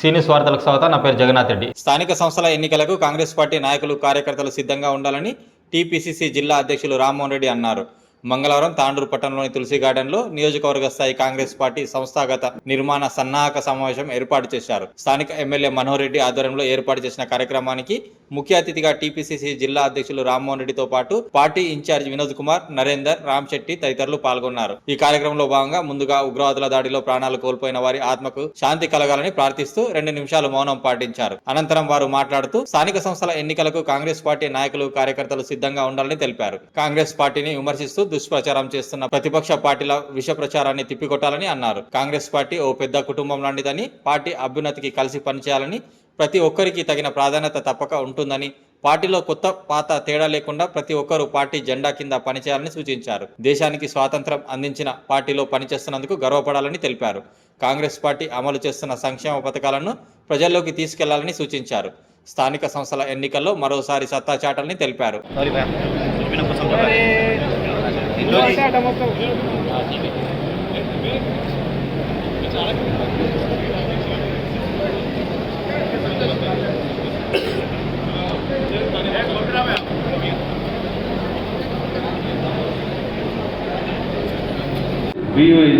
సీనియస్ వార్తలకు స్వాగతం నా పేరు జగన్నాథ్ రెడ్డి. స్థానిక సంస్థల ఎన్నికలకు కాంగ్రెస్ పార్టీ నాయకులు కార్యకర్తలు సిద్ధంగా ఉండాలని టీపీసీసీ జిల్లా అధ్యక్షులు రామ్మోహన్ రెడ్డి అన్నారు. మంగళవారం తాండూరు పట్టణంలోని తులసి గార్డెన్లో నియోజకవర్గ స్థాయి కాంగ్రెస్ పార్టీ సంస్థాగత నిర్మాణ సన్నాహక సమావేశం ఏర్పాటు చేశారు. స్థానిక ఎమ్మెల్యే మనోహర్ రెడ్డి ఆధ్వర్యంలో ఏర్పాటు చేసిన కార్యక్రమానికి ముఖ్య అతిథిగా టీపీసీసీ జిల్లా అధ్యక్షులు రామ్మోహన్ రెడ్డితో పాటు పార్టీ ఇన్ఛార్జ్ వినోద్ కుమార్ నరేందర్ రామ్ శెట్టి తదితరులు పాల్గొన్నారు. ఈ కార్యక్రమంలో భాగంగా ముందుగా ఉగ్రవాదుల దాడిలో ప్రాణాలు కోల్పోయిన వారి ఆత్మకు శాంతి కలగాలని ప్రార్థిస్తూ రెండు నిమిషాలు మౌనం పాటించారు. అనంతరం వారు మాట్లాడుతూ స్థానిక సంస్థల ఎన్నికలకు కాంగ్రెస్ పార్టీ నాయకులు కార్యకర్తలు సిద్ధంగా ఉండాలని తెలిపారు. కాంగ్రెస్ పార్టీని విమర్శిస్తూ దుష్ప్రచారం చేస్తున్న ప్రతిపక్ష పార్టీల విష ప్రచారాన్ని తిప్పికొట్టాలని అన్నారు. కాంగ్రెస్ పార్టీ ఓ పెద్ద కుటుంబం లాంటిదని పార్టీ అభ్యున్నతికి కలిసి పనిచేయాలని ప్రతి ఒక్కరికి తగిన ప్రాధాన్యత తప్పక ఉంటుందని పార్టీలో కొత్త పాత తేడా లేకుండా ప్రతి ఒక్కరూ పార్టీ జెండా కింద పనిచేయాలని సూచించారు. దేశానికి స్వాతంత్రం అందించిన పార్టీలో పనిచేస్తున్నందుకు గర్వపడాలని తెలిపారు. కాంగ్రెస్ పార్టీ అమలు చేస్తున్న సంక్షేమ పథకాలను ప్రజల్లోకి తీసుకెళ్ళాలని సూచించారు. స్థానిక సంస్థల ఎన్నికల్లో మరోసారి సత్తా చాటాలని తెలిపారు.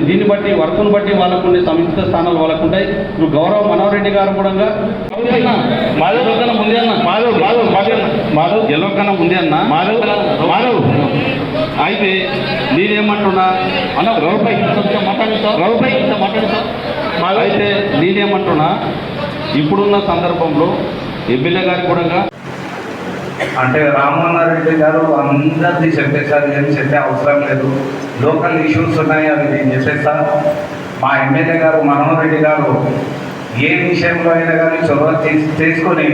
దీన్ని బట్టి వర్కును బట్టి వాళ్ళకు ఉండే సంయుక్త స్థానాలు వాళ్ళకు ఉంటాయి ఇప్పుడు గౌరవ మనోహర్ రెడ్డి గారు కూడా మాధవ్ కన్నా ముందే అన్న మాధవ్ మాధవ్ మాధవ్ గెలవ కన్నా ముందే అన్న మాధవ్ మాధవ్ అయితే నేనేమంటున్నా? అన్న రౌపై మాట్లాడుతా అయితే నేనేమంటున్నా? ఇప్పుడున్న సందర్భంలో ఎమ్మెల్యే గారికి కూడా అంటే రామ్మోహన్ రెడ్డి గారు అందరిది చెప్పేశారు ఏం చెప్పే అవసరం లేదు. లోకల్ ఇష్యూస్ ఉన్నాయి అవి నేను చెప్పేస్తాను మా ఎమ్మెల్యే గారు మనోహర్ రెడ్డి గారు ఏ విషయంలో అయినా కానీ చొరవ తీస్ తీసుకొని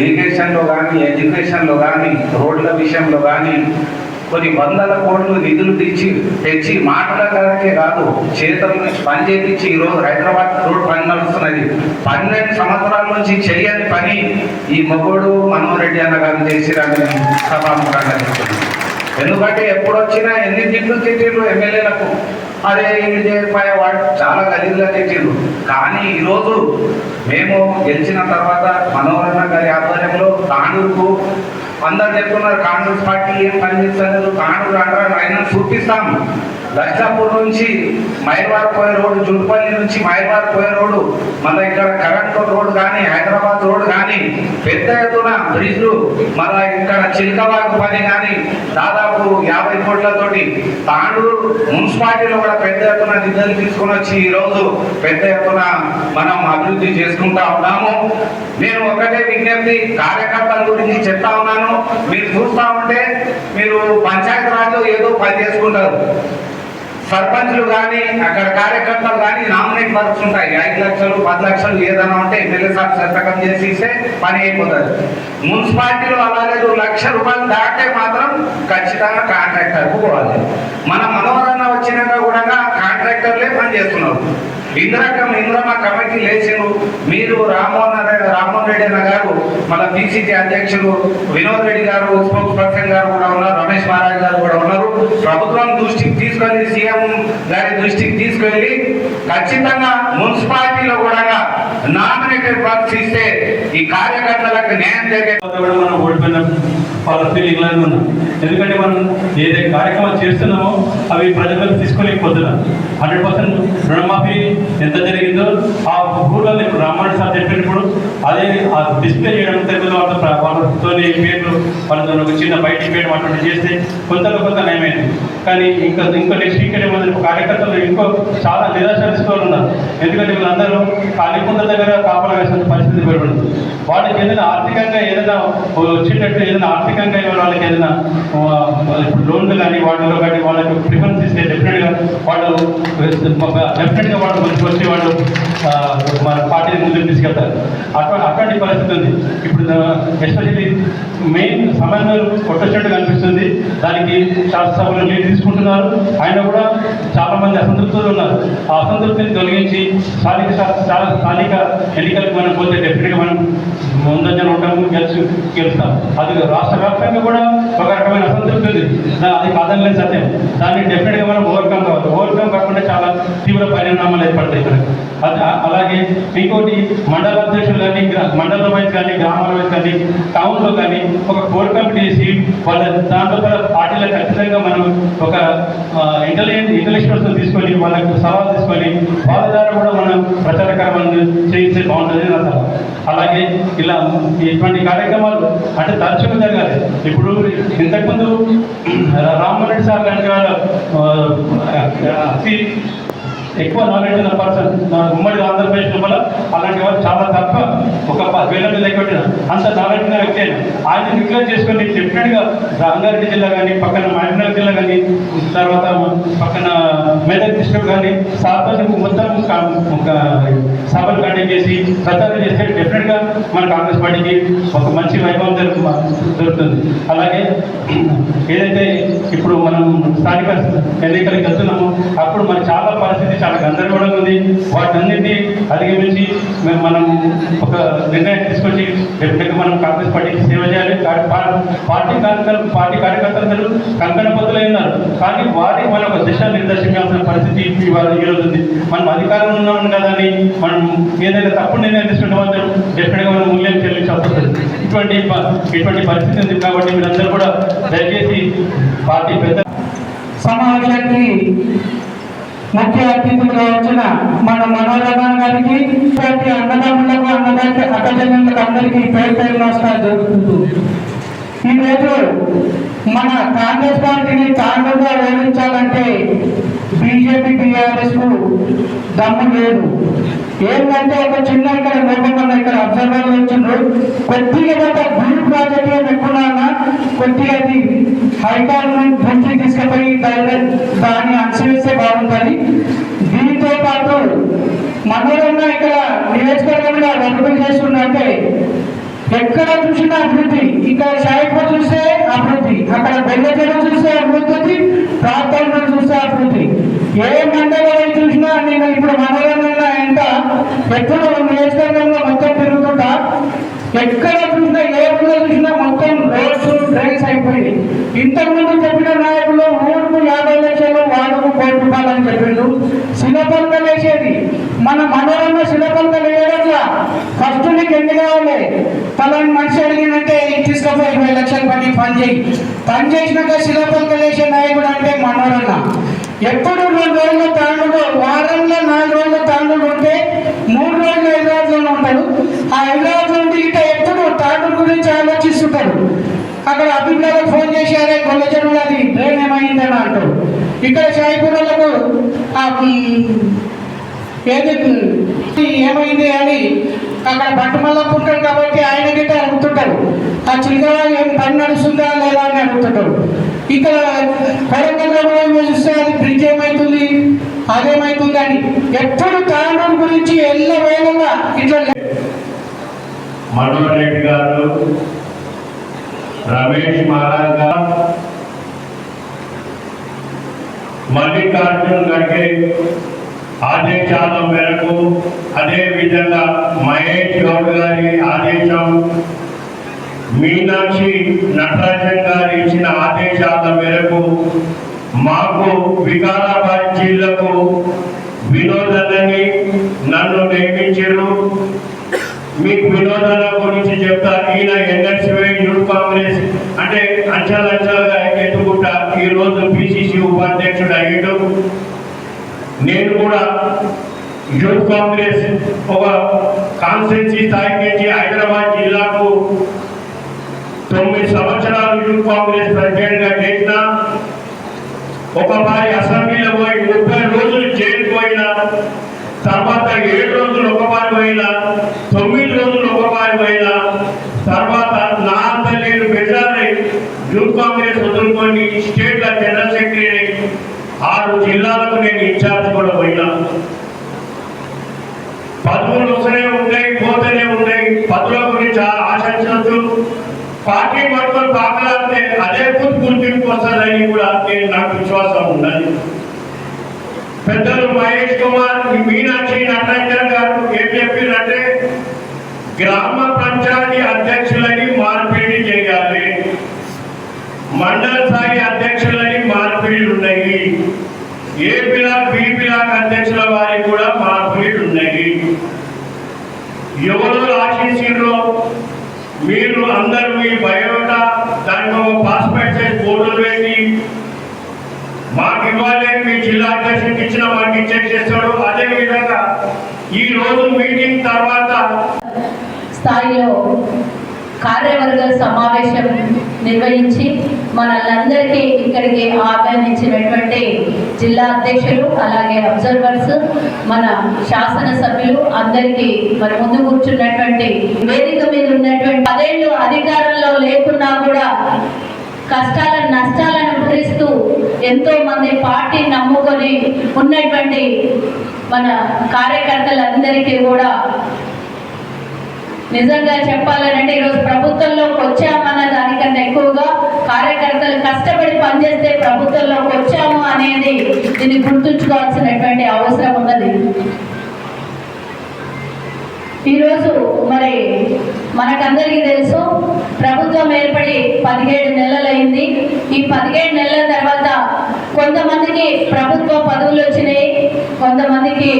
ఇరిగేషన్లో కానీ ఎడ్యుకేషన్లో కానీ రోడ్ల విషయంలో కానీ కొన్ని వందల కోట్లు నిధులు తెచ్చి తెచ్చి మాటల కాదు చేతుల నుంచి పని ఈరోజు హైదరాబాద్ రోడ్ పని నడుస్తున్నది పన్నెండు సంవత్సరాల నుంచి చేయని పని. ఈ మొగోడు మనోహర్ రెడ్డి అన్న గారు చేసిరని సభాముఖంగా ఎందుకంటే ఎప్పుడు వచ్చినా ఎన్ని తిట్లు తిట్టిర్రు ఎమ్మెల్యేలకు? అదే ఇది చేయకపోయే వాడు? చాలా గలీజ్గా తిట్టిర్రు కానీ ఈరోజు మేము గెలిచిన తర్వాత మనోహరణ గారి ఆధ్వర్యంలో తాండూరుకు అందరు చెప్తున్నారు కాంగ్రెస్ పార్టీ ఏం పనిచేస్తారు కాను రాను ఆయన చూపిస్తాం లక్షాపూర్ నుంచి మైర్వార్ పోయే రోడ్డు జుడిపల్లి నుంచి మైర్వార్ పోయే రోడ్డు మన ఇక్కడ కరెంట్ రోడ్ కానీ హైదరాబాద్ రోడ్ కానీ పెద్ద ఎత్తున బ్రిడ్జ్లు మన ఇక్కడ చిలకవాగు పని కానీ దాదాపు యాభై కోట్లతోటి తాండూరు మున్సిపాలిటీలో కూడా పెద్ద ఎత్తున నిధులు తీసుకొని వచ్చి ఈ రోజు పెద్ద ఎత్తున మనం అభివృద్ధి చేసుకుంటా ఉన్నాము. నేను ఒకటే విజ్ఞప్తి కార్యకర్తల గురించి చెప్తా ఉన్నాను. మీరు చూస్తా ఉంటే మీరు పంచాయతీరాజ్ ఏదో పని చేసుకుంటారు. సర్పంచ్లు కానీ అక్కడ కార్యకర్తలు కానీ నామినేట్ వర్క్స్ ఉంటాయి. ఐదు లక్షలు పది లక్షలు ఏదైనా ఉంటే ఎమ్మెల్యే సార్ సంతకం చేసి ఇస్తే పని అయిపోతుంది. మున్సిపాలిటీలో అలా లేదు. లక్ష రూపాయలు దాటే మాత్రం ఖచ్చితంగా కాంట్రాక్టర్కు పోవాలి. మన మనోరణ వచ్చినాక కూడా కాంట్రాక్టర్లే పని చేస్తున్నారు. ఇందిరకం ఇంద్రమ కమిటీ లేచిండ్రు మీరు రామ్మోహన్ రామ్మోహన్ రెడ్డి అన్న గారు మన పిసిసి అధ్యక్షులు వినోద్ రెడ్డి గారు స్పోక్స్ పర్సన్ గారు కూడా ఉన్నారు రమేష్ మహారాజ్ గారు కూడా ఉన్నారు. ప్రభుత్వం దృష్టికి తీసుకొని సీఎం గారి దృష్టికి తీసుకెళ్ళి ఖచ్చితంగా మున్సిపాలిటీలో కూడా నామినేటెడ్ వర్క్స్ ఇస్తే ఈ కార్యకర్తలకు న్యాయం జరిగే కూడా మనం ఓడిపోయినాం వాళ్ళ ఫీలింగ్ లాగా ఉన్నాం ఎందుకంటే మనం ఏదైతే కార్యక్రమాలు చేస్తున్నామో అవి ప్రజలకు తీసుకోలేకపోతున్నాం హండ్రెడ్ పర్సెంట్ రుణమాఫీ ఎంత జరిగిందో ఆ ఊళ్ళో ఇప్పుడు రామాయణ సార్ చెప్పినప్పుడు అదే ఆ డిస్ప్లే చేయడం తెలుగు వాళ్ళతో వాళ్ళతో పేర్లు వాళ్ళతో ఒక చిన్న బయటికి పేరు అటువంటి చేస్తే కొంతలో కొంత నయమైంది కానీ ఇంకా ఇంకో నెక్స్ట్ ఏమన్నా కార్యకర్తలు ఇంకో చాలా నిరాశిస్తూ ఉన్నారు ఎందుకంటే వీళ్ళందరూ కాళీకుంద దగ్గర కాపలా వేసిన పరిస్థితి పెరుగుతుంది వాళ్ళకి ఏదైనా ఆర్థికంగా ఏదైనా వచ్చేటట్టు ఏదైనా ఆర్థికంగా వాళ్ళకి ఏదైనా ఇప్పుడు లోన్లు కానీ వాటిలో కానీ వాళ్ళకి ప్రిఫరెన్స్ ఇస్తే డెఫినెట్గా వాళ్ళు డెఫినెట్గా వాళ్ళు ముందుకు వచ్చి వాళ్ళు మన పార్టీని ముందుకు తీసుకెళ్తారు. అట్లా అట్లాంటి పరిస్థితి ఉంది. ఇప్పుడు ఎస్పెషల్లీ మెయిన్ సమన్వయం కొట్టొచ్చినట్టు కనిపిస్తుంది. దానికి శాసనసభలో లీడ్ తీసుకుంటున్నారు. ఆయన కూడా చాలామంది అసంతృప్తులు ఉన్నారు. ఆ అసంతృప్తిని తొలగించి స్థానిక చాలా స్థానిక ఎన్నికలకు మనం పోతే డెఫినెట్గా మనం ముందంజన ఉంటాము గెలిచి గెలుస్తారు. అది రాష్ట్ర వ్యాప్తంగా కూడా ఒక రకమైన అసంతృప్తి ఉంది. అది అది లేని సత్యం. దాన్ని డెఫినెట్గా మనం ఓవర్కమ్ కావాలి. ఓవర్కమ్ కాకుండా చాలా తీవ్ర పరిణామాలు ఏర్పడతాయి మనకు అది అలాగే ఇంకోటి మండల అధ్యక్షులు కానీ మండల వైజ్ కానీ గ్రామాల వైజ్ కానీ టౌన్లో కానీ ఒక కోర్ కమిటీ చేసి వాళ్ళ దాంట్లో కూడా పార్టీలో ఖచ్చితంగా మనం ఒక ఇంటెలిజెంట్ ఇంటెలెక్చువల్స్ తీసుకొని వాళ్ళకు సవాల్ తీసుకొని వాళ్ళ ద్వారా కూడా మనం ప్రచారకరమైన చేయిస్తే బాగుంటుంది. అలాగే ఇలా ఇటువంటి కార్యక్రమాలు అంటే తరచుగా జరగాలి. ఇప్పుడు ఇంతకుముందు రామ్మోహన్ రెడ్డి సార్ లాంటి అతి ఎక్కువ నాలెడ్జ్ ఉన్న పర్సన్ ఉమ్మడి ఆంధ్రప్రదేశ్ లోపల అలాంటి వాళ్ళు చాలా తక్కువ. ఒక ప- వేల మీద లెక్కొట్టిన అంత నాలెడ్జ్ ఉన్న వ్యక్తి ఆయన ఆయన డిక్లేర్ చేసుకొని డెఫినెట్గా రంగారెడ్డి జిల్లా కానీ పక్కన మహబూబ్నగర్ జిల్లా కానీ తర్వాత పక్కన మెదక్ డిస్ట్రిక్ట్ కానీ సార్వజనిక మొత్తం ఒక సభలు కండక్ట్ చేసి ప్రచారం చేస్తే డెఫినెట్గా మన కాంగ్రెస్ పార్టీకి ఒక మంచి వైభవం దొరుకుతుంది. అలాగే ఏదైతే ఇప్పుడు మనం స్థానిక ఎన్నికలకు వెళ్తున్నామో అప్పుడు మన చాలా పరిస్థితి చాలా గందరగోళంగా ఉంది. వాటన్నిటిని అధిగమించి మేము మనం ఒక నిర్ణయం తీసుకొచ్చి రేపు మనం కాంగ్రెస్ పార్టీకి సేవ చేయాలి. పార్టీ కార్యకర్తలు పార్టీ కార్యకర్తలందరూ కంకణ పొత్తులై ఉన్నారు. కానీ వారికి మన ఒక దిశ నిర్దేశించాల్సిన పరిస్థితి ఇవాళ ఈరోజు ఉంది. మనం అధికారంలో ఉన్నాం కదా అని మనం ఏదైనా తప్పుడు నిర్ణయం తీసుకుంటే మాత్రం డెఫినెట్గా మనం మూల్యం చెల్లించాల్సి వస్తుంది. ఇటువంటి ఇటువంటి పరిస్థితి ఉంది కాబట్టి మీరందరూ కూడా దయచేసి పార్టీ పెద్ద సమాజానికి ముఖ్య అతిథులుగా వచ్చిన మన మనోరమణ గారికి ప్రతి అన్నదమ్ములకు అన్నదానికి అక్కజనులకు అందరికీ పేరు పేరు నమస్కారం జరుగుతుంది ఈరోజు మన కాంగ్రెస్ పార్టీని తాండూగా వేధించాలంటే బీజేపీ టీఆర్ఎస్కు దమ్ము లేదు. ఏంటంటే ఒక చిన్న ఇక్కడ లోపల ఇక్కడ అబ్జర్వర్ వచ్చిండ్రు కొద్దిగా ఒక భూమి ప్రాజెక్ట్ ఏమి కొద్దిగా అది హైకాల్ దృష్టికి తీసుకుపోయి దాన్ని దాన్ని అనుసరిస్తే బాగుంటుంది. దీంతో పాటు మనోరన్న ఇక్కడ నియోజకవర్గంలో అభివృద్ధి చేస్తుందంటే ఎక్కడ చూసినా అభివృద్ధి. ఇక్కడ షాయిపూర్ చూస్తే అభివృద్ధి. అక్కడ బెల్లచెరు చూస్తే అభివృద్ధి. ప్రాంతంలో చూస్తే అభివృద్ధి. ఏమన్నా మండలం చూసినా నేను ఇప్పుడు మనోరంగంలో ఎంత ఎప్పుడు నియోజకవర్గంలో మొత్తం పెరుగుతుందా? ఎక్కడ చూసినా ఏ ఊళ్ళో చూసినా మొత్తం రోడ్స్ డ్రైన్స్ అయిపోయింది. ఇంతకుముందు చెప్పిన నాయకులు ఊరుకు యాభై లక్షలు వాడుకు కోటి రూపాయలు చెప్పిండు శిలపలకలు వేసేది మన మనోరమ శిలపలకలు వేయడంలా ఫస్ట్ నీకు ఎన్ని కావాలి? పలాని మనిషి అడిగినంటే తీసుకపోయి ఇరవై లక్షలు పని పని చేయి. పని చేసినాక శిలపలకలు వేసే నాయకుడు అంటే మనోరన్న ఎప్పుడు రెండు రోజుల తాండుడు వారంలో నాలుగు రోజుల తాండుడు ఉంటే మూడు రోజులు హైదరాబాద్లో ఉంటాడు ఆ హైదరాబాద్ ఇట ఎప్పుడు తాండూరు గురించి ఆలోచిస్తుంటారు అక్కడ అభిప్రాయాలకు ఫోన్ చేశారే కొల్ల చెరువులు అది డ్రైన్ ఏమైందని అంటాడు ఇక్కడ షాయిపురాలకు ఏది ఏమైంది అని అక్కడ బట్టమల్ల ఉంటాడు కాబట్టి ఆయన గిట్ట అడుగుతుంటారు ఆ చిన్న ఏం పని నడుస్తుందా లేదా అని అడుగుతుంటారు ఇక్కడ కొరంగల్లో చూస్తే అది బ్రిడ్జ్ ఏమవుతుంది అదేమవుతుంది అని. ఎప్పుడు తాండూరు గురించి ఎల్ల వేళగా ఇట్లా మనోహర్ రెడ్డి గారు రమేష్ మహారాజ్ గారు మల్లికార్జున్ ఖర్గే ఆదేశాల మేరకు అదే విధంగా మహేష్ గౌడ్ గారి ఆదేశం మీనాక్షి నటరాజన్ గారు ఇచ్చిన ఆదేశాల మేరకు మాకు వికారాబాద్ జిల్లాకు వినోదనని నన్ను నియమించారు మీకు వినోదాల గురించి చెప్తా ఈయన ఎన్ఎస్వై యూత్ కాంగ్రెస్ అంటే అంచాలంచాలుగా ఎత్తుకుంటా ఈ రోజు పిసిసి ఉపాధ్యక్షుడు అయ్యాడు. నేను కూడా యూత్ కాంగ్రెస్ ఒక కాన్స్టిట్యూన్సీ స్థాయి నుంచి హైదరాబాద్ జిల్లాకు తొమ్మిది సంవత్సరాలు యూత్ కాంగ్రెస్ ప్రెసిడెంట్ చేసిన ఒకసారి అసెంబ్లీలో పోయి ముప్పై రోజులు జైలు పోయినా తర్వాత ఏడు రోజులు ఒకసారి పోయినా తొమ్మిది రోజులు ఒకసారి పోయినా తర్వాత నా అంత నేను మెజారి యూత్ కాంగ్రెస్ వదులుకొని స్టేట్ల జనరల్ సెక్రటరీ ఆరు జిల్లాలకు నేను ఇన్ఛార్జ్ కూడా పోయినా. పదవులు వస్తూనే ఉన్నాయి పోతూనే ఉన్నాయి పదవుల గురించి ఆ- ఆశించవచ్చు. పార్టీ పట్టుకొని పాకలాడితే అదే పూర్తి గుర్తింపు వస్తుందని కూడా నేను నాకు విశ్వాసం ఉన్నది. పెద్దలు మహేష్ కుమార్ మీనాక్షి నటరాజన్ గారు ఏం చెప్పారంటే గ్రామ పంచాయతీ అధ్యక్షులని మార్పిడి చేయాలి. మండల స్థాయి అధ్యక్షులని మార్పిడి ఉన్నాయి. ఏ పిలాక్ బి పిలాక్ అధ్యక్షుల వారి కూడా మార్పులు ఉన్నాయి. ఎవరు ఆశించిండ్రో మీరు అందరూ మీ బయోటా దాన్ని పాస్పెట్ చేసి ఫోటోలు వేసి మాకు ఇవ్వాలి మీ జిల్లా అధ్యక్షుడికి ఇచ్చిన మాకు ఇచ్చేసేస్తాడు అదే విధంగా ఈ రోజు మీటింగ్ తర్వాత స్థాయిలో కార్యవర్గ సమావేశం నిర్వహించి మనల్ని ఇక్కడికి ఆహ్వానించినటువంటి జిల్లా అధ్యక్షులు అలాగే అబ్జర్వర్స్ మన శాసనసభ్యులు అందరికీ మరి ముందు కూర్చున్నటువంటి వేదిక మీద ఉన్నటువంటి పదేళ్ళు అధికారంలో లేకున్నా కూడా కష్టాలను నష్టాలను భరిస్తూ ఎంతో మంది పార్టీ నమ్ముకొని ఉన్నటువంటి మన కార్యకర్తలందరికీ కూడా నిజంగా చెప్పాలంటే ఈరోజు ప్రభుత్వంలోకి వచ్చామన్న దానికన్నా ఎక్కువగా కార్యకర్తలు కష్టపడి పనిచేస్తే ప్రభుత్వంలోకి వచ్చాము అనేది దీన్ని గుర్తుంచుకోవాల్సినటువంటి అవసరం ఉన్నది. ఈరోజు మరి మనకందరికీ తెలుసు ప్రభుత్వం ఏర్పడి పదిహేడు నెలలైంది. ఈ పదిహేడు నెలల తర్వాత కొంతమందికి ప్రభుత్వ పదవులు వచ్చినాయి కొంతమందికి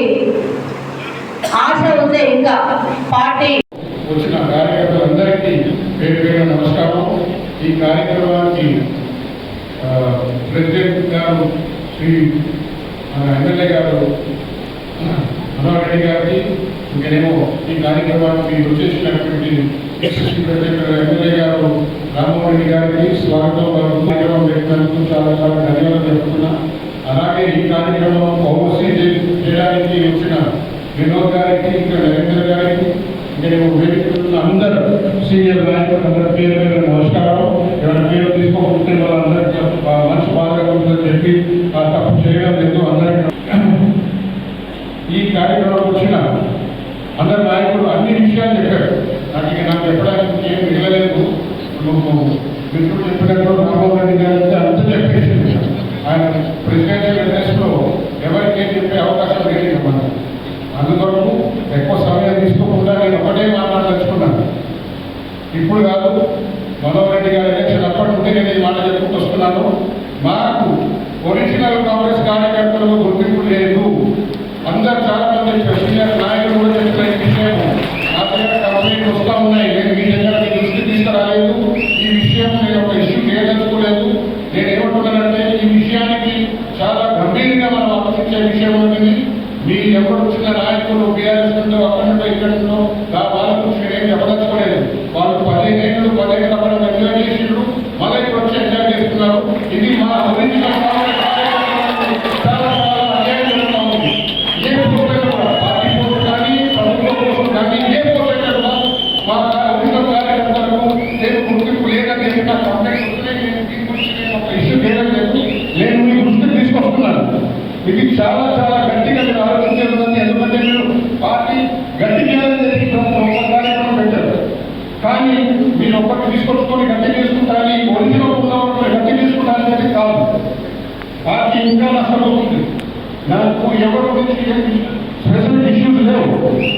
ఆశ ఉంది ఇంకా పార్టీ. వచ్చిన కార్యకర్తలందరికీ పేరు పేరు నమస్కారం ఈ కార్యక్రమానికి ఆ, ప్రెసిడెంట్ గారు శ్రీ ఎమ్మెల్యే గారు మనోహర్ రెడ్డి గారికి ఇంకనేమో ఈ కార్యక్రమానికి వచ్చేసినటువంటి ఎమ్మెల్యే గారు రామ్మోహన్ రెడ్డి గారికి స్వాగతం కార్యక్రమం పెట్టినందుకు చాలా చాలా ధన్యవాదాలు చెప్తున్నా అలాగే ఈ కార్యక్రమం పౌరసీ చేయడానికి వచ్చిన వినోద్ గారికి ఇంకా నరేంద్ర గారికి నేను వేడుకుంటున్న అందరూ సీనియర్ నాయకులు అందరి పేరు పేరు నమస్కారం ఎవరి పేరు తీసుకోకుంటే వాళ్ళందరికీ బా- మంచి బాగా ఉంటుందని చెప్పి ఆ తప్పు చేయడం లేదు అందరికీ ఈ కార్యక్రమం వచ్చిన అందరు నాయకులు అన్ని విషయాలు చెప్పారు నాకు ఇక నాకు చెప్పడానికి ఏం మిగలలేదు మేము మిత్రుడు చెప్పినప్పుడు రామ్మోహన్ రెడ్డి గారు అయితే అంత చెప్పేసింది ఆయన ప్రెసిడెన్షియల్ అడ్రస్లో ఎవరికి ఏం చెప్పే అవకాశం లేదు ఇక మనకు అందుకొరకు ఎక్కువ సమయం తీసుకోకుండా నేను ఒకటే మాట్లాడదలుచుకున్నాను ఇప్పుడు కాదు మనోహర్ రెడ్డి గారి ఎలక్షన్ అప్పటి నుండి నేను ఈ మాట చెప్పుకుంటూ వస్తున్నాను మాకు ఒరిజినల్ కాంగ్రెస్ కార్యకర్తలకు గుర్తింపు లేదు అందరు చాలా మంది సీనియర్ నాయకులు కూడా చెప్పిన ఈ విషయం నా దగ్గర కంప్లైంట్ వస్తూ ఉన్నాయి నేను మీ దగ్గర మీ దృష్టికి తీసుకురాలేదు ఈ విషయం నేను ఒక ఇష్యూ చేయదలుచుకోలేదు నేను ఏమంటున్నానంటే ఈ విషయానికి చాలా గంభీరంగా మనం ఆలోచించే విషయం అనేది మీ ఎవరు వచ్చిన నాయకులు బీఆర్ఎస్ ఉందో అక్కడ నుండో ఇక్కడ ఉందో ఆ వాళ్ళ గురించి నేనేం చెప్పదలుచుకోలేదు వాళ్ళు పదిహేను పదిహేను అక్కడ ఎంజాయ్ చేసిండ్రు మళ్ళీ ఇక్కడ వచ్చి ఎంజాయ్ చేస్తున్నారు ఇది మా ఒరిజినల్ చాలా చాలా అన్యాయం జరుగుతూ ఉంది ఏ పోస్టర్ కూడా పార్టీ పోస్ట్ కానీ ప్రభుత్వ పోస్ట్ కానీ ఏ పోస్టర్ కూడా మా ఒరిజినల్ కార్యకర్తలకు నేను గుర్తింపు లేదని చెప్పి నాకు కంప్లైంట్ వస్తున్నాయి నేను దీని గురించి నేను ఒక ఇష్యూ చేయడం లేదు నేను మీ దృష్టికి తీసుకొస్తున్నాను ఇది చాలా చాలా గట్టిగా మీరు ఆలోచించేది ఎందుకంటే మీరు పార్టీ గట్టి చేయాలని ఒక కార్యక్రమం పెట్టారు కానీ మీరు ఒక్కటి తీసుకొచ్చుకొని గట్టి తీసుకుంటారని ఒరిజినల్ ఉన్న వాళ్ళు గట్టి తీసుకుంటారనేది కాదు పార్టీ ఇంకా నష్టపోతుంది నాకు ఎవరు గురించి స్పెషల్ ఇష్యూస్ లేవు.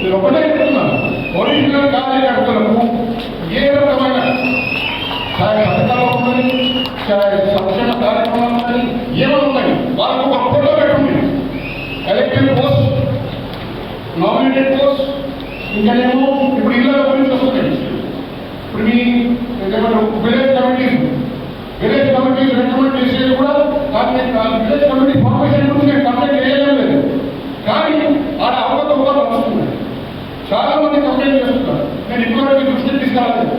నేను ఒకటే చెప్తున్నాను ఒరిజినల్ కార్యకర్తలకు ఏ రకమైన చాయ్ పథకాలు ఉన్నాయి చాయ్ సంక్షేమ కార్యక్రమాలు ఉన్నాయి ఏమైనా ఉన్నాయి? వాళ్ళకు ఒక ఫోటో పెట్టండి. ఎలక్టెడ్ పోస్ట్ నామినేటెడ్ పోస్ట్ ఇంకానేమో ఇప్పుడు ఇళ్ళ గురించి వస్తున్నాయి ఇప్పుడు మీ ఏమంటారు village committees village committees recommend చేసేది కూడా దాన్ని విలేజ్ కమిటీ ఫార్మేషన్ గురించి నేను కంప్లైంట్ చేయడం లేదు కానీ ఆడ అవగతవకాలు వస్తున్నాయి చాలా మంది కంప్లైంట్ చేస్తున్నారు. నేను ఇంకోటి దృష్టికి తీసుకురాలేదు.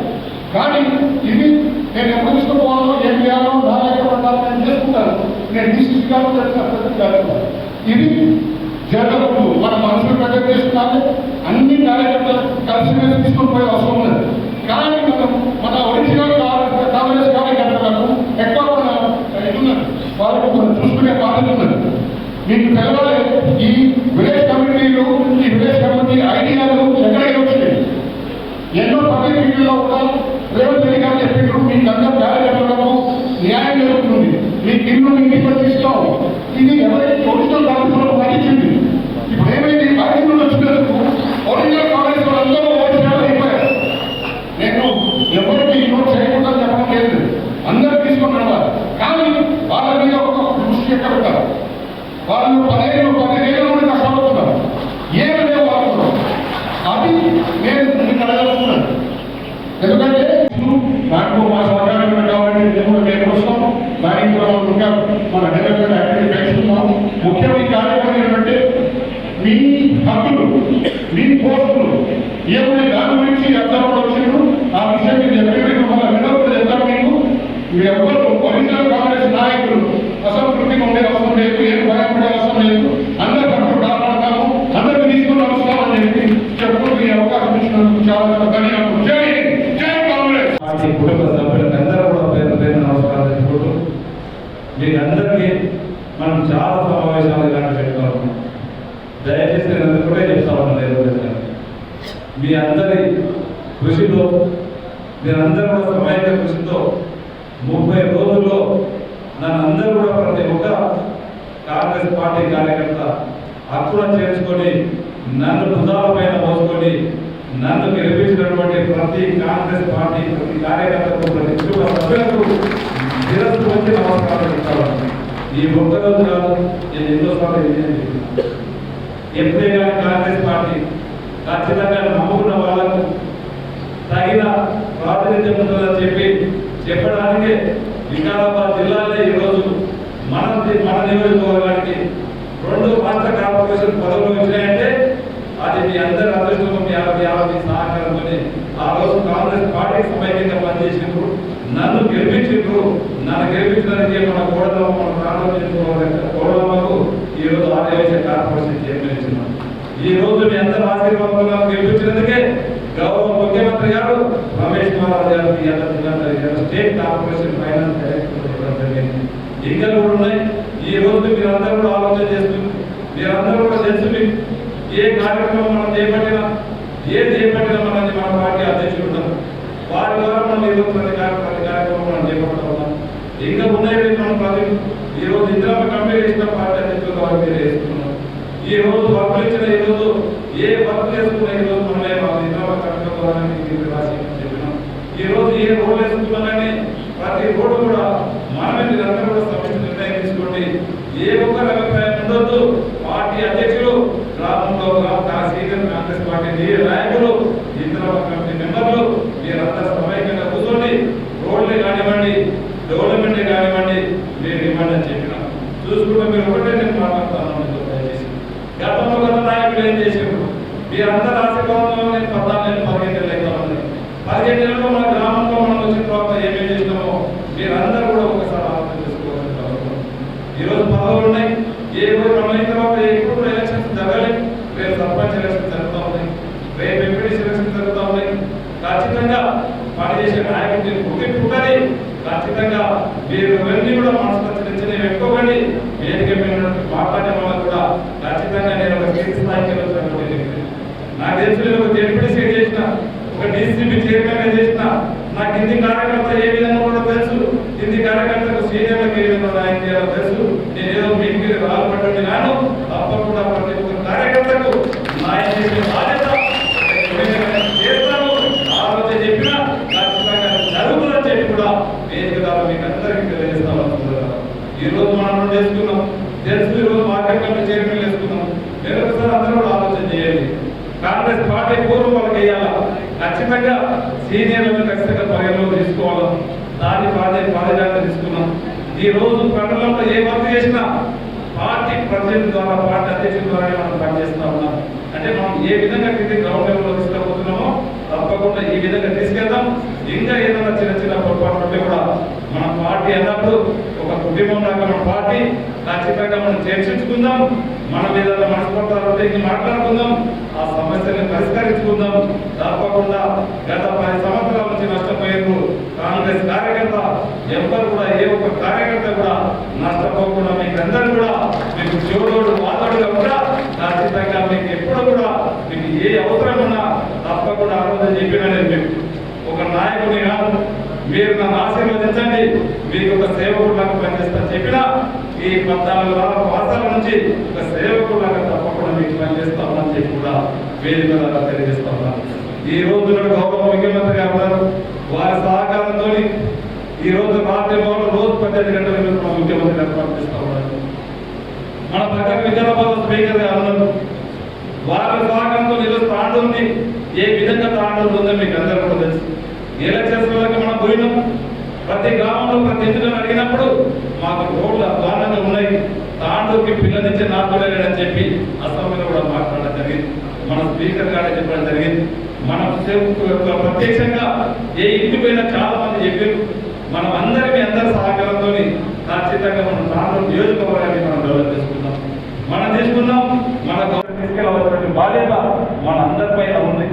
కానీ ఇది నేను ఎప్పుడు ఏం చేయాలో నా దగ్గర ఉండాలో నేను చేసుకుంటాను నేను గారు ఇది జరగదు మన మనుషులు ప్రజెంట్ చేస్తున్నాము అన్ని కార్యకర్తలు కలిసి మీద తీసుకొని పోయే అవసరం లేదు. కానీ మనం మన ఒరిజినల్ కాంగ్రెస్ కాంగ్రెస్ కార్యకర్తలకు ఎక్కువ మన ఇది ఉన్నది వాళ్ళకు మనం చూసుకునే బాధ్యత ఉన్నది. మీకు తెలవాలి ఈ విలేజ్ కమిటీలు ఈ విలేజ్ కమిటీ ఐడియాలు ఎక్కడికి వచ్చినాయి ఎన్నో పబ్లిక్ మీటింగ్లో కూడా రేవంత్ రెడ్డి గారు చెప్పిండ్రు మీ అందరూ కార్యకర్తలకు న్యాయం జరుగుతుంది మీ ఇల్లు మీ ఇంటికి ఇస్తాం ఇది ఎవరైతే ఒరిజినల్ కాంగ్రెస్ పాటించింది ఇప్పుడు ఏమైంది పార్టీ వచ్చినందుకు ఒరిజినల్ కాంగ్రెస్ వాళ్ళందరూ ఓడిపోయారు అయిపోయారు నేను ఎవరికి ఇన్వోట్ చేయకుండా చెప్పడం లేదు అందరూ తీసుకుని రావాలి కానీ వాళ్ళ మీద ఒక దృష్టి ఎక్కడ పెట్టాలి వాళ్ళు పదిహేను పదిహేను నుండి చాలా చాలా ధన్యవాదాలు జై హింద్, జై కాంగ్రెస్ పార్టీ కుటుంబ సభ్యులకు అందరూ కూడా పేరు పేరు నమస్కారాలు తెలుపుకుంటూ అందరికీ మనం చాలా సమావేశాలు ఇలాంటి పెట్టుకోవాలి దయచేసి నేను అందరూ కూడా చెప్తా ఉన్నాను ఈరోజు మీ అందరి కృషితో మీరందరూ కూడా సమైక్య కృషితో ముప్పై రోజుల్లో నన్ను అందరూ కూడా ప్రతి ఒక్క కాంగ్రెస్ పార్టీ కార్యకర్త అక్కడ చేర్చుకొని నన్ను భుజాల పైన మోసుకొని నన్ను గెలిపించినటువంటి ప్రతి కాంగ్రెస్ పార్టీ ప్రతి కార్యకర్తకు ప్రతి సభ్యులకు నిరంతరం వచ్చి నమస్కారం చెప్తాను ఈ ఒక్కరోజు కాదు నేను ఎన్నోసార్లు ఇది చెప్పాను. ఎప్పుడే కానీ కాంగ్రెస్ పార్టీ ఖచ్చితంగా నమ్ముకున్న వాళ్ళకు తగిన ప్రాతినిధ్యం ఉంటుందని చెప్పి చెప్పడానికి వికారాబాద్ జిల్లాలో ఈరోజు మన మన నియోజకవర్గానికి రెండు రాష్ట్ర కార్పొరేషన్ పదవులు వచ్చినాయంటే అది మీ అందరి అదృష్టం మీ యాభై సహకారంతో ఆ రోజు కాంగ్రెస్ పార్టీ సమైక్యంగా పనిచేసినప్పుడు నన్ను గెలిపించినప్పుడు నన్ను గెలిపించడానికి మన కోడలమ్మ మనం ప్రాణం చేసుకోవాలి కోడలమ్మకు ఈ రోజు ఆర్యవేశ కార్పొరేషన్ చైర్మన్ ఈ రోజు మీ అందరి ఆశీర్వాదంలో గెలిపించినందుకే గౌరవ ముఖ్యమంత్రి గారు రమేష్ కుమార్ గారు మీ అందరి స్టేట్ కార్పొరేషన్ ఫైనాన్స్ డైరెక్టర్ ఇవ్వడం ఇంకా కూడా ఉన్నాయి. ఈ రోజు మీరందరూ కూడా ఆలోచన చేస్తుంది మీరందరూ కూడా తెలుసు ఏ కార్యక్రమం మనం చేపట్టినా ఏ చేపట్టినా మనది మన పార్టీ అధ్యక్షులు ఉన్నారు. వారి ద్వారా మనం ఈ రోజు ప్రతి కార్య- ప్రతి కార్యక్రమం మనం చేపడతా ఉన్నాం ఇంకా ఉన్నాయి మనం పదవి ఈ రోజు ఇందిరామ కంపెనీ చేసిన పార్టీ అధ్యక్షులు ద్వారా మీరు వేసుకున్నాం ఈ రోజు వర్కులు ఇచ్చిన ఈ రోజు ఏ వర్క్ చేసుకున్న ఈ రోజు మనమే మా ఇందిరామ కంపెనీ ద్వారా రాసి చెప్పినాం. ఈ రోజు ఏ రోడ్లు వేసుకున్నా ప్రతి రోడ్డు కూడా మనమే మీరందరూ కూడా సమిష్టి నిర్ణయం తీసుకోండి ఏ ఒక్కరి అభిప్రాయం ఉండొద్దు. పార్టీ అధ్యక్షులు గ్రామంలో గ్రామ సీనియర్ కాంగ్రెస్ పార్టీ నీ- నాయకులు ఇందిరామ కమిటీ మెంబర్లు మీరంతా సమైక్యంగా కూర్చోండి. రోడ్లు కానివ్వండి. డెవలప్మెంట్ కానివ్వండి మీరు ఇవ్వండి అని చెప్పిన చూసుకుంటే మీరు ఒకటే నేను మాట్లాడుతాను దయచేసి. గతంలో గత నాయకులు ఏం చేసారు మీరందరూ రాజకీయంలో నేను పద్నాలుగు పదిహేను నెలలు అయితే పదిహేను నెలల్లో మన గ్రామంలో మనం వచ్చిన తర్వాత ఏమేం చేసినామో మీరందరూ కూడా ఒకసారి ఆలోచన చేసుకోవాలని ఈరోజు పదవులు ఉన్నాయి. ఏ రోజు తర్వాత ఏ కూడా ఎలక్షన్స్ జరగాలి రేపు సర్పంచ్ ఎలక్షన్ జరుగుతూ ఉన్నాయి రేపు ఎంపీడీ ఎలక్షన్ జరుగుతూ ఉన్నాయి ఖచ్చితంగా పనిచేసే నాయకుడిని గుర్తింపు ఉంటుంది ఖచ్చితంగా మీరు ఇవన్నీ కూడా మనసు తెచ్చిన పెట్టుకోకండి వేదిక మీద ఉన్నటువంటి మాట్లాడే వాళ్ళకు కూడా ఖచ్చితంగా నేను ఒక కీర్తి స్థాయికి వెళ్ళినటువంటి వ్యక్తిని. నాకు తెలిసి నేను ఒక డెప్యూటీ సీట్ చేసిన ఒక డీసీబీ చైర్మన్ చేసిన నా కింది కార్యకర్త ఏ విధంగా కూడా తెలుసు కింది కార్యకర్తకు సీనియర్లకు ఏ విధంగా న్యాయం చేయాలో తెలుసు నేను ఏదో మీటింగ్ రాలబడ్డండి గాను తప్పకుండా ప్రతి ఒక్క కార్యకర్తకు న్యాయం చేసే బాధ్యత చేస్తాను ఆ రోజు చెప్పినా ఖచ్చితంగా జరుగుతుందని చెప్పి కూడా వేదిక ద్వారా మీకు అందరికీ తెలియజేస్తాను అనుకుంటున్నాను. ఈ రోజు మనం చేసుకున్నాం తెలుసు ఈ రోజు మార్కెట్ కమిటీ చైర్మన్ వేసుకున్నాం మీరు ఒకసారి అందరూ కూడా ఆలోచన చేయండి కాంగ్రెస్ పార్టీ పూర్వం వాళ్ళకి వేయాలా ఖచ్చితంగా సీనియర్లను ఖచ్చితంగా పరిగణలో తీసుకోవాలా? దాని బాధ్యత బాధ్యత తీసుకున్నాం. ఈ రోజు మండలంలో ఏ వర్క్ చేసినా పార్టీ ప్రెసిడెంట్ ద్వారా పార్టీ అధ్యక్షుల ద్వారా మనం పనిచేస్తా ఉన్నాం. అంటే మనం ఏ విధంగా కింది గ్రౌండ్ లెవెల్లో తీసుకుపోతున్నామో తప్పకుండా ఈ విధంగా తీసుకెళ్దాం. ఇంకా ఏదైనా చిన్న చిన్న పొరపాటు ఉంటే కూడా మన పార్టీ అన్నప్పుడు ఒక కుటుంబం లాగా మన పార్టీ ఖచ్చితంగా మనం చర్చించుకుందాం మనం ఏదైనా మనస్పర్ధాలు ఉంటే మాట్లాడుకుందాం. ఆ సమస్యను పరిష్కరించుకుందాం. తప్పకుండా గత పది సంవత్సరాల నుంచి నష్టపోయారు కాంగ్రెస్ కార్యకర్త ఎవరు కూడా ఏ ఒక్క కార్యకర్త కూడా నష్టపోకుండా మీకు అందరూ కూడా మీకు చోడోడు వాదోడుగా కూడా ఖచ్చితంగా మీకు ఎప్పుడు కూడా మీకు ఏ అవసరం ఉన్నా తప్పకుండా ఆలోచన చెప్పిన నేను మీకు. ఒక నాయకుని మీరు నన్ను ఆశీర్వదించండి. మీకు ఒక సేవకులాగా పనిచేస్తా చెప్పినా ఈ పద్నాలుగు వారాల మాసాల నుంచి ఒక సేవకులాగా తప్పకుండా మీకు పనిచేస్తా ఉన్నాను చెప్పి కూడా వేదిక ద్వారా తెలియజేస్తా ఉన్నాను. ఈ రోజు గౌరవ ముఖ్యమంత్రి గారు వారి సహకారంతో ఈ రోజు రాత్రి భవన్ రోజు పద్దెనిమిది గంటల నుంచి ముఖ్యమంత్రి గారు ఉన్నారు. మన పక్కన వికారాబాద్ స్పీకర్ గారు ఉన్నారు. వారి సహకారంతో ఈరోజు తాండూరుని ఏ విధంగా తాండూరు ఉందో మీకు అందరూ కూడా తెలుసు. ఎలక్షన్స్ వల్ల మనం పోయినాం. ప్రతి గ్రామంలో ప్రతి ఇంటిని అడిగినప్పుడు మాకు రోడ్లు అధ్వానంగా ఉన్నాయి. తాండూరుకి పిల్లనిచ్చే నాకు చెప్పి అసెంబ్లీలో కూడా మాట్లాడడం జరిగింది. మన స్పీకర్ గారే చెప్పడం జరిగింది. మన యొక్క ప్రత్యక్షంగా ఏ ఇంటి పోయినా చాలా మంది చెప్పారు. మనం అందరి మీ అందరి సహకారంతో ఖచ్చితంగా మనం తాండూరు నియోజకవర్గాన్ని మనం డెవలప్ చేసుకుందాం. మనం తీసుకున్నాం మన గవర్నమెంట్ తీసుకెళ్ళవలసినటువంటి బాధ్యత మన అందరిపైన ఉంది.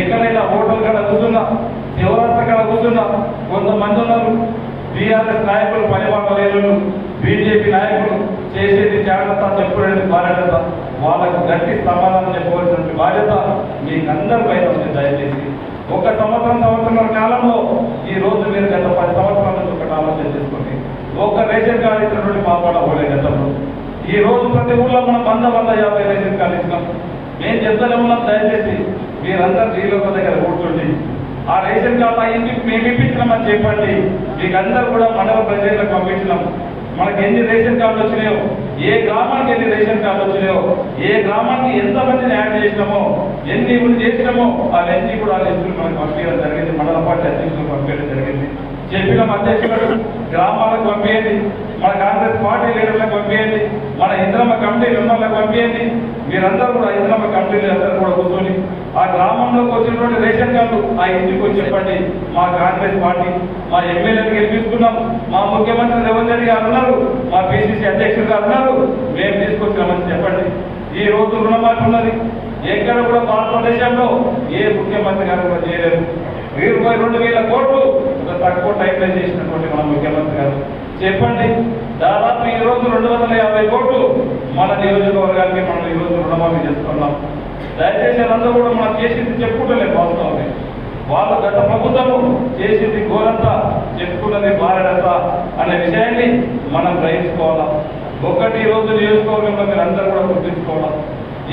ఎక్కడైనా హోటల్ కాడ కూర్చున్నా శివరాత్రి కాడ కొంతమంది ఉన్నారు. టీఆర్ఎస్ నాయకులు పనివాళ్ళు బీజేపీ నాయకులు చేసేది జాగ్రత్త చెప్పుకునేది బాధ్యత. వాళ్ళకు గట్టి సమాధానం చెప్పవలసినటువంటి బాధ్యత మీకు అందరిపైన ఉంది దయచేసి. ఒక సంవత్సరం సంవత్సరం కాలంలో ఈ రోజు మీరు గత పది సంవత్సరాల నుంచి ఒకటి ఆలోచన చేసుకోండి. ఒక్క రేషన్ కార్డు ఇచ్చినటువంటి పాపాడ పోలే గతంలో. ఈ రోజు ప్రతి ఊళ్ళో మనం వంద వంద యాభై రేషన్ కార్డు ఇచ్చినాం. మేము చెప్తానే ఉన్నాం దయచేసి మీరందరూ డీలో దగ్గర కూర్చోండి. ఆ రేషన్ కార్డు అయ్యింది మేము ఇప్పించినామని చెప్పండి. మీకు అందరూ కూడా మండల ప్రజలకు పంపించినాం మనకి ఎన్ని రేషన్ కార్డులు వచ్చినాయో ఏ గ్రామానికి ఎన్ని రేషన్ కార్డులు వచ్చినాయో ఏ గ్రామానికి ఎంత మందిని యాడ్ చేసినామో ఎన్ని చేసినామో అవన్నీ కూడా ఆ లిస్టులు మనకు పంపించడం జరిగింది. మండల పార్టీ అధ్యక్షులు పంపించడం జరిగింది. చెప్పిన అధ్యక్షులకు గ్రామాలకు పంపించండి మన కాంగ్రెస్ పార్టీ లీడర్లకు పంపించండి మన ఇంద్రమ్మ కమిటీ మెంబర్లకు పంపించండి మీరందరూ కూడా ఇంద్రమ్మ కమిటీలు అందరూ కూడా కూర్చొని ఆ గ్రామంలోకి వచ్చినటువంటి రేషన్ కార్డు ఆ ఇంటికి వచ్చి చెప్పండి. మా కాంగ్రెస్ పార్టీ మా ఎమ్మెల్యేలు గెలిపించుకున్నాం మా ముఖ్యమంత్రి రేవంత్ రెడ్డి గారు ఉన్నారు మా పిసిసి అధ్యక్షుడు గారు ఉన్నారు. మేము తీసుకొచ్చినామని చెప్పండి. ఈ రోజు రుణమాఫీ ఉన్నది. ఎక్కడ కూడా భారతదేశంలో ఏ ముఖ్యమంత్రి గారు కూడా చేయలేరు. ఇరవై రెండు వేల కోట్లు ఒక తక్కువ టైంలో చేసినటువంటి మన ముఖ్యమంత్రి గారు చెప్పండి దాదాపు ఈ రోజు రెండు వందల యాభై కోట్లు మన నియోజకవర్గానికి మనం ఈ రోజు రుణమాఫీ చేస్తున్నాం. దయచేసి అందరూ కూడా మనం చేసింది చెప్పుకుంటలే వాస్తవమే. వాళ్ళు గత ప్రభుత్వము చేసింది ఘోరంత చెప్పుకున్నది బారడంత అనే విషయాన్ని మనం గ్రహించుకోవాలా? ఒకటి ఈరోజు నియోజకవర్గంలో మీరు అందరూ కూడా గుర్తించుకోవాలా?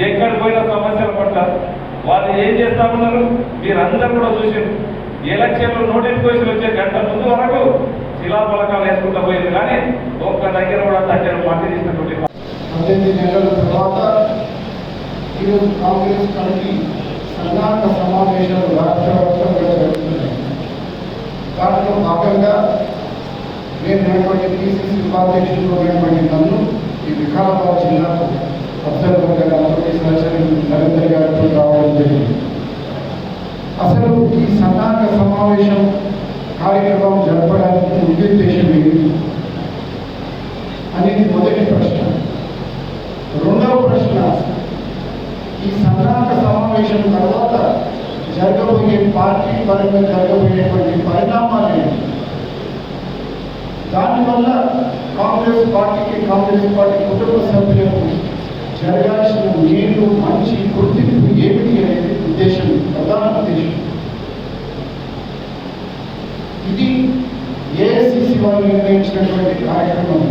ఎక్కడ పోయినా సమస్యల పట్ల వాళ్ళు ఏం చేస్తా ఉన్నారు? మీరందరూ కూడా చూసారు ఎలక్షన్లు నోటిఫికేషన్ వచ్చే గంట ముందు వరకు శిలాఫలకాలు వేసుకుంటూ పోయింది కానీ ఒక్క దగ్గర కూడా దగ్గర మట్టి తీసినటువంటి పద్దెనిమిది నెలల తర్వాత ఈరోజు కాంగ్రెస్ కమిటీ సన్నాహక సమావేశాలు రాష్ట్ర వ్యాప్తంగా జరుగుతున్నాయి. దాంట్లో భాగంగా నేను ఉన్నటువంటి పిసిసి ఉపాధ్యక్షులు ఉన్నటువంటి నన్ను ఈ వికారాబాద్ జిల్లాకు అబ్జర్వర్గా నాతోటి సహచరులు నరేంద్ర గారితో రావడం జరిగింది. అసలు ఈ సన్నాహక సమావేశం కార్యక్రమం జరపడానికి ఉద్దేశం ఏంటి అనేది మొదటి ప్రశ్న. రెండవ ప్రశ్న ఈ సన్నాహక సమావేశం తర్వాత జరగబోయే పార్టీ పరంగా జరగబోయేటువంటి పరిణామాలు ఏంటి? దానివల్ల కాంగ్రెస్ పార్టీకి కాంగ్రెస్ పార్టీ కుటుంబ సభ్యులకు జరగాల్సిన మేలు మంచి గుర్తింపు ఏమిటి అనేది ఉద్దేశం ప్రధాన ఉద్దేశం ఇది ఏఐసిసి వారు నిర్ణయించినటువంటి కార్యక్రమం.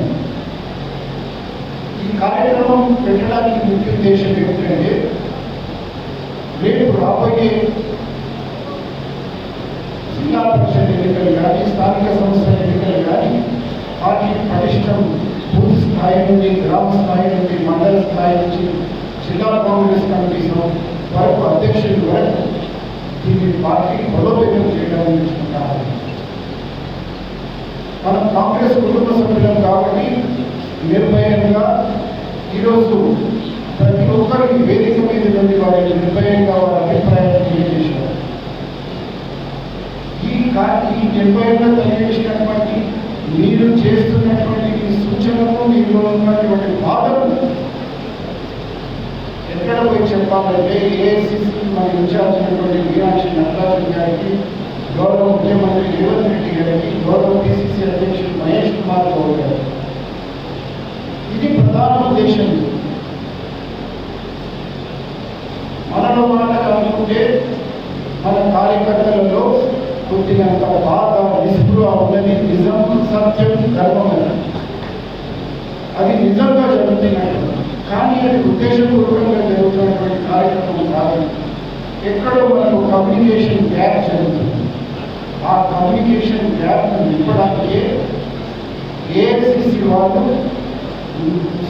ఈ కార్యక్రమం పెట్టడానికి ముఖ్య ఉద్దేశం ఏమిటంటే రేపు రాబోయే జిల్లా పరిషత్ ఎన్నికలు కానీ స్థానిక సంస్థల ఎన్నికలు కానీ పార్టీ పటిష్టం బూత్ స్థాయి నుండి గ్రామ స్థాయి నుండి మండల స్థాయి నుంచి జిల్లా కాంగ్రెస్ కమిటీ వరకు అధ్యక్షులు వరకు దీన్ని పార్టీ బలోపేతం చేయడానికి మనం కాంగ్రెస్ కుటుంబ సభ్యులం కాబట్టి నిర్భయంగా ఈరోజు ప్రతి ఒక్కరికి వేదిక మీద నుండి వారి నిర్భయంగా వారి అభిప్రాయాన్ని తెలియజేశారు. ఈ ఈ నిర్భయంగా తెలియజేసినటువంటి మీరు చేస్తున్నటువంటి ఈ సూచనలు మీలో ఉన్నటువంటి బాధలు ఎక్కడ పోయి చెప్పాలంటే ఏఐసిసి మన ఇన్ఛార్జ్ అయినటువంటి మీనాక్షి నటరాజన్ గారికి గౌరవ ముఖ్యమంత్రి రేవంత్ రెడ్డి గారికి గౌరవ పిసిసి అధ్యక్షుడు మహేష్ కుమార్ గౌడ్ గారికి ఇది ప్రధాన ఉద్దేశం మనలో మాట అనుకుంటే మన కార్యకర్తలలో పుట్టినంత బాధ నిస్పృహ ఉన్నది నిజం సత్యం ధర్మం అది నిజంగా జరుగుతున్నాయి కానీ అది ఉద్దేశపూర్వకంగా జరుగుతున్నటువంటి కార్యక్రమం కాదు ఎక్కడో మనకు కమ్యూనికేషన్ గ్యాప్ జరుగుతుంది. ఆ కమ్యూనికేషన్ గ్యాప్ నింపడానికి ఏఐసిసి వాళ్ళు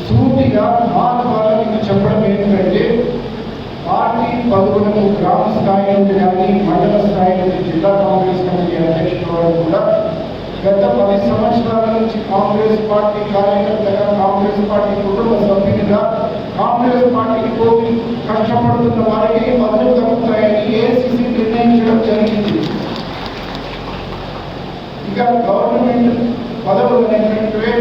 సూటిగా మా మీకు చెప్పడం ఏంటంటే పార్టీ పదవులకు గ్రామ స్థాయి నుండి కానీ మండల స్థాయి నుండి జిల్లా కాంగ్రెస్ కమిటీ అధ్యక్షుల వారు కూడా గత పది సంవత్సరాల నుంచి కాంగ్రెస్ పార్టీ కార్యకర్తగా కాంగ్రెస్ పార్టీ కుటుంబ సభ్యునిగా కాంగ్రెస్ పార్టీకి పోటీ కష్టపడుతున్న వారికి మద్దతు కలుగుతాయని ఏసీసీ నిర్ణయించడం జరిగింది. ఇక గవర్నమెంట్ పదవులు అనేటువంటి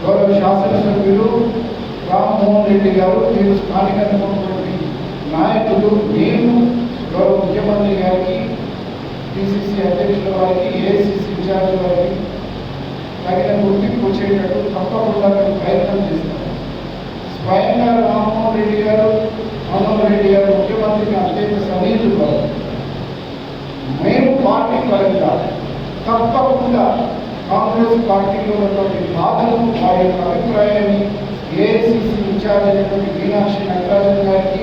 గౌరవ శాసనసభ్యులు రామ్మోహన్ రెడ్డి గారు మీరు స్థానికంగా ఉన్నటువంటి నాయకులు మేము గౌరవ ముఖ్యమంత్రి గారికి పిసిసి అధ్యక్షుల వారికి ఏఐసిసి ఇన్ఛార్జ్ వారికి తగిన గుర్తింపు వచ్చేటట్టు తప్పకుండా మేము ప్రయత్నం చేస్తాం స్వయంగా రామ్మోహన్ రెడ్డి గారు మనోహర్ రెడ్డి గారు ముఖ్యమంత్రికి అత్యంత సన్నిహితులు వారు మేము పార్టీ పరంగా తప్పకుండా కాంగ్రెస్ పార్టీలో ఉన్నటువంటి బాధలు వారి యొక్క అభిప్రాయాన్ని ఏఐసిసి ఇన్ఛార్జ్ అయినటువంటి మీనాక్షి నటరాజన్ గారికి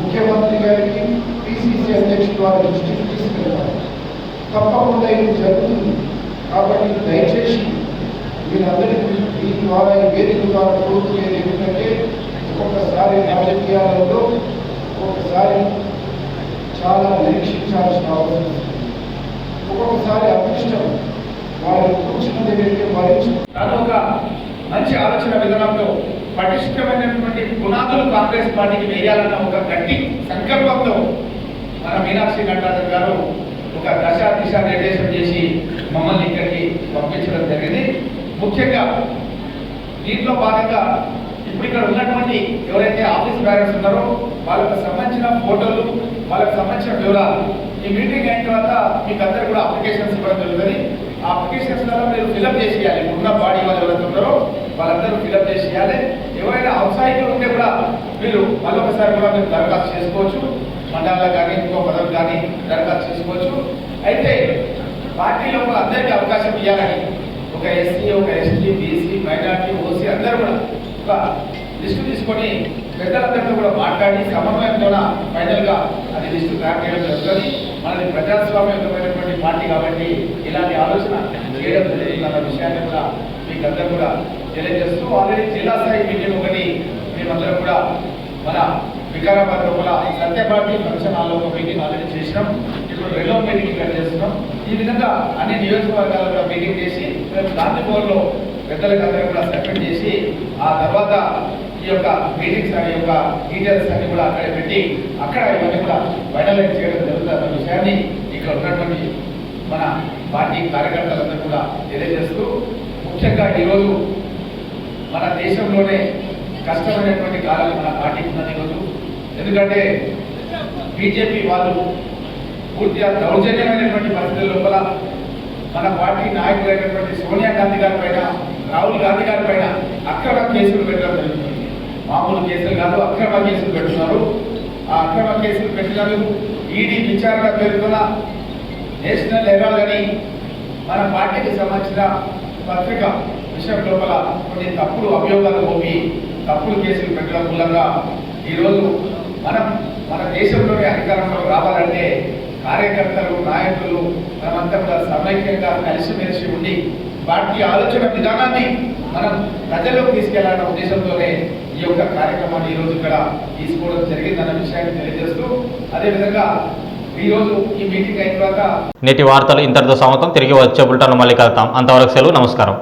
ముఖ్యమంత్రి గారికి పిసిసి అధ్యక్షుడు వారి దృష్టికి తీసుకెళ్తారు తప్పకుండా ఇది జరుగుతుంది కాబట్టి దయచేసి మీరందరికీ ఈ ద్వారా ఈ వేదిక ద్వారా కోరుకునేది ఏమిటంటే ఒక్కొక్కసారి రాజకీయాలలో ఒక్కొక్కసారి చాలా నిరీక్షించాల్సిన అవసరం ఉంది. ఒక్కొక్కసారి అదృష్టం వారు కూర్చున్న దగ్గరికి భరించు ఒక మంచి ఆలోచన విధానంతో పటిష్టమైనటువంటి పునాదులు కాంగ్రెస్ పార్టీకి వేయాలన్న ఒక గట్టి సంకల్పంతో మన మీనాక్షి గంటాధర్ గారు ఒక దశ దిశ నిర్దేశం చేసి మమ్మల్ని ఇక్కడికి పంపించడం జరిగింది. ముఖ్యంగా దీంట్లో భాగంగా ఇప్పుడు ఇక్కడ ఉన్నటువంటి ఎవరైతే ఆఫీస్ బ్యారర్స్ ఉన్నారో వాళ్ళకి సంబంధించిన ఫోటోలు వాళ్ళకి సంబంధించిన వివరాలు ఈ మీటింగ్ అయిన తర్వాత మీకు అందరు కూడా అప్లికేషన్స్ ఇవ్వడం జరుగుతుంది. ఆ అప్లికేషన్స్ ద్వారా మీరు ఫిలప్ చేసేయాలి. ఉన్న బాడీ వాళ్ళు ఎవరైతే వాళ్ళందరూ ఫిలప్ చేసేయాలి. ఎవరైనా ఔత్సాహికులు ఉంటే కూడా మీరు మళ్ళొకసారి కూడా మీరు దరఖాస్తు చేసుకోవచ్చు. మండలాల్లో కానీ ఇంకో పదవి కానీ దరఖాస్తు చేసుకోవచ్చు. అయితే పార్టీలో కూడా అందరికీ అవకాశం ఇవ్వాలని ఒక ఎస్సీ ఒక ఎస్టీ బీసీ మైనార్టీ ఓసీ అందరూ కూడా ఒక లిస్టు తీసుకొని పెద్దలందరితో కూడా మాట్లాడి సమన్వయంతో ఫైనల్గా అది లిస్టు తయారు చేయడం జరుగుతుంది. మనది ప్రజాస్వామ్యమైనటువంటి పార్టీ కాబట్టి ఇలాంటి ఆలోచన చేయడం జరుగుతుందన్న విషయాన్ని కూడా మీకు అందరూ కూడా తెలియజేస్తూ ఆల్రెడీ జిల్లా స్థాయి మీటింగ్ ఒకటి మేమందరం కూడా మన వికారాబాద్ లోపల సత్యపాటి ఫంక్షన్ హాల్లో ఒక మీటింగ్ ఆల్రెడీ చేసినాం. ఇప్పుడు రెండో మీటింగ్ ఇక్కడ చేస్తున్నాం. ఈ విధంగా అన్ని నియోజకవర్గాలు కూడా మీటింగ్ చేసి రేపు గాంధీ పెద్దలకు అందరూ కూడా సబ్మిట్ చేసి ఆ తర్వాత ఈ యొక్క మీటింగ్స్ అనే యొక్క డీటెయిల్స్ అన్ని కూడా అక్కడ పెట్టి అక్కడ ఇవన్నీ కూడా ఫైనలైజ్ చేయడం జరుగుతుంది అన్న విషయాన్ని ఇక్కడ ఉన్నటువంటి మన పార్టీ కార్యకర్తలందరూ కూడా తెలియజేస్తూ ముఖ్యంగా ఈరోజు మన దేశంలోనే కష్టమైనటువంటి కాలం మన పార్టీకి ఉన్నది ఈరోజు. ఎందుకంటే బీజేపీ వాళ్ళు పూర్తిగా దౌర్జన్యమైనటువంటి పరిస్థితుల లోపల మన పార్టీ నాయకులైనటువంటి సోనియా గాంధీ గారి పైన రాహుల్ గాంధీ గారి పైన అక్రమ కేసులు పెట్టడం జరుగుతుంది. మామూలు కేసులు కాదు అక్రమ కేసులు పెడుతున్నారు. ఆ అక్రమ కేసులు పెట్టినందుకు ఈడీ విచారణ పేరుతోన నేషనల్ హెరాల్డ్ అని మన పార్టీకి సంబంధించిన పత్రిక విషయం లోపల కొన్ని తప్పుడు అభియోగాలు మోపి తప్పుడు కేసులు పెట్టడం మూలంగా ఈరోజు మనం మన దేశంలోని అధికారంలో రావాలంటే కార్యకర్తలు నాయకులు మనమంతా కూడా సమైక్యంగా కలిసిమెలిసి ఉండి వాటి ఆలోచన విధానాన్ని మనం ప్రజల్లోకి తీసుకెళ్ళాలన్న ఉద్దేశంతోనే ఈ యొక్క కార్యక్రమాన్ని ఈరోజు ఇక్కడ తీసుకోవడం జరిగిందన్న విషయాన్ని తెలియజేస్తూ అదేవిధంగా నేటి వార్తలు ఇంతటితో సమతం తిరిగి వచ్చే బులెటిన్ మళ్ళీ కలుతాం అంతవరకు సెలవు నమస్కారం.